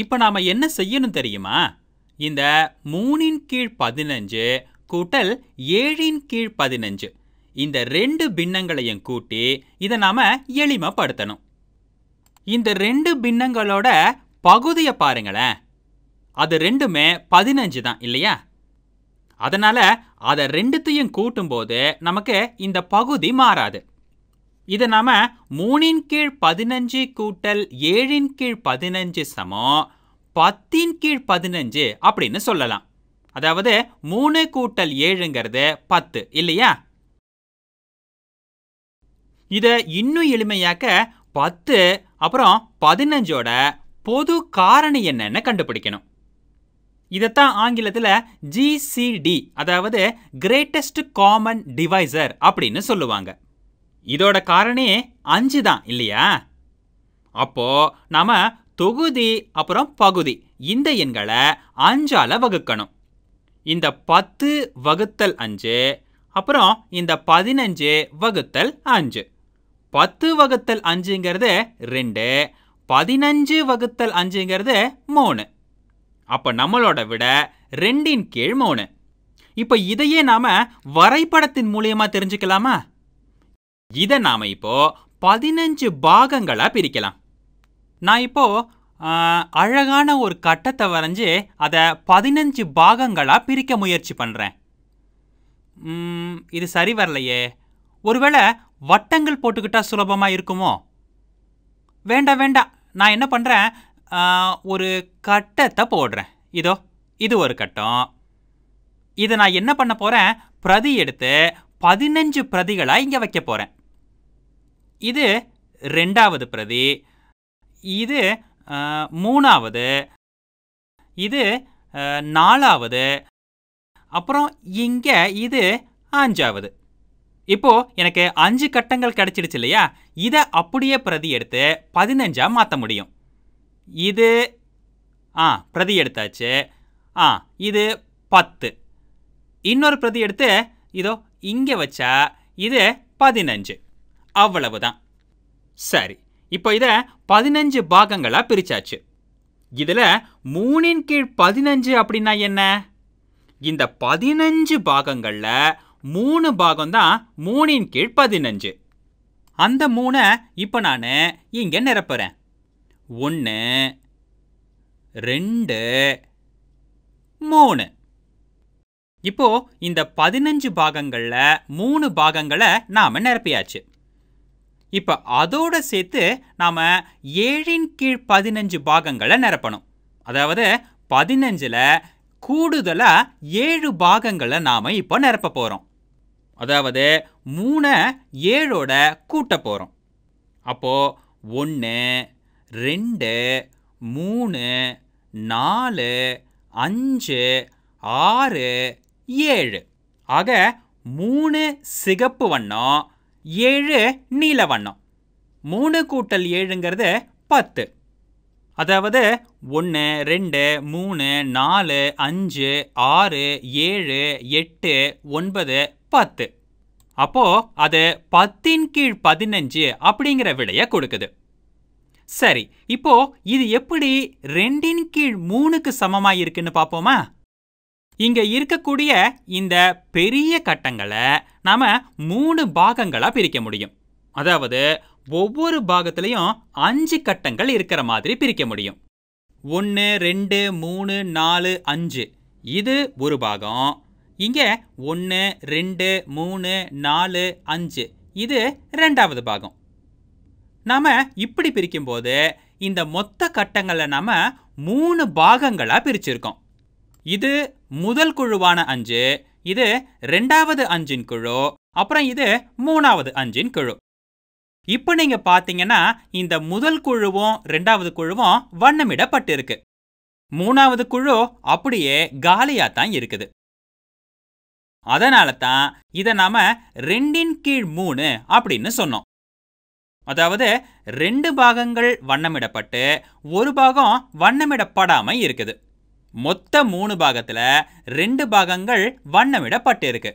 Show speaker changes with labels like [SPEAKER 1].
[SPEAKER 1] இப்போ நாம என்ன செய்யணும் தெரியுமா? இந்த மூணின் கீழ் பதினஞ்சு கூட்டல் ஏழின் கீழ் பதினஞ்சு. இந்த ரெண்டு பின்னங்களையும் கூட்டி இதை நாம எளிமைப்படுத்தணும். இந்த ரெண்டு பின்னங்களோட பகுதியை பாருங்களேன். அது ரெண்டுமே பதினஞ்சு தான் இல்லையா? அதனால் அதை ரெண்டுத்தையும் கூட்டும்போது நமக்கு இந்த பகுதி மாறாது. இதை நாம மூணின் கீழ் பதினஞ்சு கூட்டல் ஏழின் கீழ் பதினஞ்சு சமம் பத்தின் கீழ் பதினஞ்சு அப்படின்னு சொல்லலாம். அதாவது மூணு கூட்டல் ஏழுங்கிறது பத்து இல்லையா? இதை இன்னும் எளிமையாக்க பத்து அப்புறம் பதினஞ்சோட பொது காரணி என்னன்னு கண்டுபிடிக்கணும். இதைத்தான் ஆங்கிலத்தில் ஜிசிடி அதாவது கிரேட்டஸ்ட் காமன் டிவைசர் அப்படின்னு சொல்லுவாங்க. இதோட காரணி அஞ்சு தான் இல்லையா? அப்போ நாம தொகுதி அப்புறம் பகுதி இந்த எண்களை அஞ்சால வகுக்கணும். இந்த பத்து வகுத்தல் அஞ்சு அப்புறம் இந்த பதினஞ்சு வகுத்தல் அஞ்சு. பத்து வகுத்தல் அஞ்சுங்கிறது ரெண்டு பதினஞ்சு வகுத்தல் அஞ்சுங்கிறது மூணு. அப்போ நம்மளோட விட ரெண்டின் கீழ் மூணு. இப்போ இதையே நாம வரைபடத்தின் மூலியமாக தெரிஞ்சுக்கலாமா? இதை நாம் இப்போ பதினஞ்சு பாகங்களாக பிரிக்கலாம். நான் இப்போ அழகான ஒரு கட்டத்தை வரைஞ்சு அதை பதினஞ்சு பாகங்களாக பிரிக்க முயற்சி பண்ணுறேன் இது சரி வரலையே. ஒருவேளை வட்டங்கள் போட்டுக்கிட்டால் சுலபமாக இருக்குமோ? வேண்டாம் வேண்டாம் நான் என்ன பண்ணுறேன் ஒரு கட்டத்தை போடுறேன். இதோ இது ஒரு கட்டம். இதை நான் என்ன பண்ண போகிறேன் பிரதி எடுத்து பதினஞ்சு பிரதிகளாக இங்கே வைக்க போகிறேன் இது ரெண்டாவது பிரதி. இது மூணாவது. இது நாலாவது. அப்புறம் இங்கே இது அஞ்சாவது. இப்போது எனக்கு அஞ்சு கட்டங்கள் கிடச்சிடுச்சு இல்லையா? இதை அப்படியே பிரதி எடுத்து பதினஞ்சாக மாற்ற முடியும். இது ஆ பிரதி எடுத்தாச்சு. ஆ இது பத்து. இன்னொரு பிரதி எடுத்து இதோ இங்கே வச்சா இது பதினஞ்சு. அவ்வளவுதான். சரி இப்போ இதை பதினஞ்சு பாகங்களாக பிரிச்சாச்சு. இதில் மூணின் கீழ் பதினஞ்சு அப்படின்னா என்ன? இந்த பதினஞ்சு பாகங்களில் மூணு பாகம்தான் மூணின் கீழ் பதினஞ்சு. அந்த மூணை இப்போ நான் இங்கே நிரப்புறேன். ஒன்று ரெண்டு மூணு. இப்போ இந்த பதினஞ்சு பாகங்களில் மூணு பாகங்களை நாம் நிரப்பியாச்சு. இப்போ அதோடு சேர்த்து நாம் ஏழின் கீழ் பதினஞ்சு பாகங்களை நிரப்பணும். அதாவது பதினஞ்சில் கூடுதலாக ஏழு பாகங்களை நாம் இப்போ நிரப்ப போகிறோம் அதாவது மூணை ஏழோட கூட்ட போகிறோம் அப்போது ஒன்று ரெண்டு மூணு நாலு அஞ்சு ஆறு ஏழு. ஆக மூணு சிகப்பு வண்ணம் ஏழு நீல வண்ணம் மூணு கூட்டல் ஏழுங்கிறது பத்து. அதாவது ஒன்று ரெண்டு மூணு நாலு அஞ்சு ஆறு ஏழு எட்டு ஒன்பது பத்து. அப்போ அது பத்தின் கீழ் பதினஞ்சு அப்படிங்கிற விடையை கொடுக்குது. சரி இப்போ இது எப்படி ரெண்டின் கீழ் மூணுக்கு சமமா இருக்குன்னு பார்ப்போமா? இங்கே இருக்கக்கூடிய இந்த பெரிய கட்டங்களை நாம் மூணு பாகங்களாக பிரிக்க முடியும். அதாவது ஒவ்வொரு பாகத்துலேயும் அஞ்சு கட்டங்கள் இருக்கிற மாதிரி பிரிக்க முடியும். ஒன்று ரெண்டு மூணு நாலு அஞ்சு. இது ஒரு பாகம். இங்கே ஒன்று ரெண்டு மூணு நாலு அஞ்சு. இது ரெண்டாவது பாகம். நாம் இப்படி பிரிக்கும்போது இந்த மொத்த கட்டங்களை நாம் மூணு பாகங்களாக பிரிச்சிருக்கோம். இது முதல் குழுவான அஞ்சு இது ரெண்டாவது அஞ்சின் குழு அப்புறம் இது மூணாவது அஞ்சின் குழு. இப்போ நீங்க பாத்தீங்கன்னா இந்த முதல் குழுவும் ரெண்டாவது குழுவும் வண்ணமிடப்பட்டிருக்கு. மூணாவது குழு அப்படியே காலியா தான் இருக்குது. அதனால தான் இதை நாம ரெண்டின் கீழ் மூணு அப்படின்னு சொன்னோம். அதாவது ரெண்டு பாகங்கள் வண்ணமிடப்பட்டு ஒரு பாகம் வண்ணமிடப்படாம இருக்குது. மொத்த மூணு பாகத்துல ரெண்டு பாகங்கள் வண்ணமிடப்பட்டிருக்கு.